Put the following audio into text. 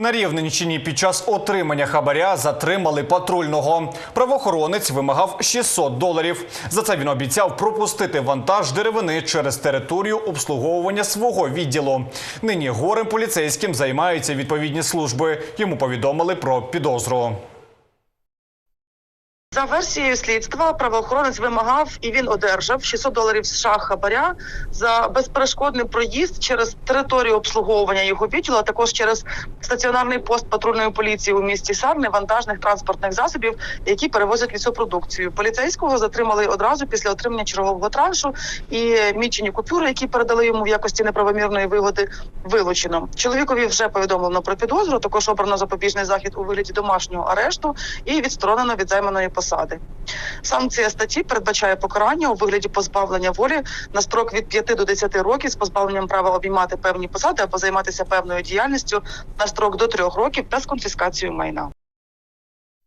На Рівненщині під час отримання хабаря затримали патрульного. Правоохоронець вимагав 600 доларів. За це він обіцяв пропустити вантаж деревини через територію обслуговування свого відділу. Нині горем поліцейським займаються відповідні служби. Йому повідомили про підозру. За версією слідства, правоохоронець вимагав і він одержав 600 доларів США хабаря за безперешкодний проїзд через територію обслуговування його відділу, а також через стаціонарний пост патрульної поліції у місті Сарни вантажних транспортних засобів, які перевозять лісопродукцію. Поліцейського затримали одразу після отримання чергового траншу, і мічені купюри, які передали йому в якості неправомірної вигоди, вилучено. Чоловікові вже повідомлено про підозру. Також обрано запобіжний захід у вигляді домашнього арешту і відсторонено від займаної посади. Санкція статті передбачає покарання у вигляді позбавлення волі на строк від 5 до 10 років з позбавленням права обіймати певні посади або займатися певною діяльністю на строк до 3 років та з конфіскацією майна.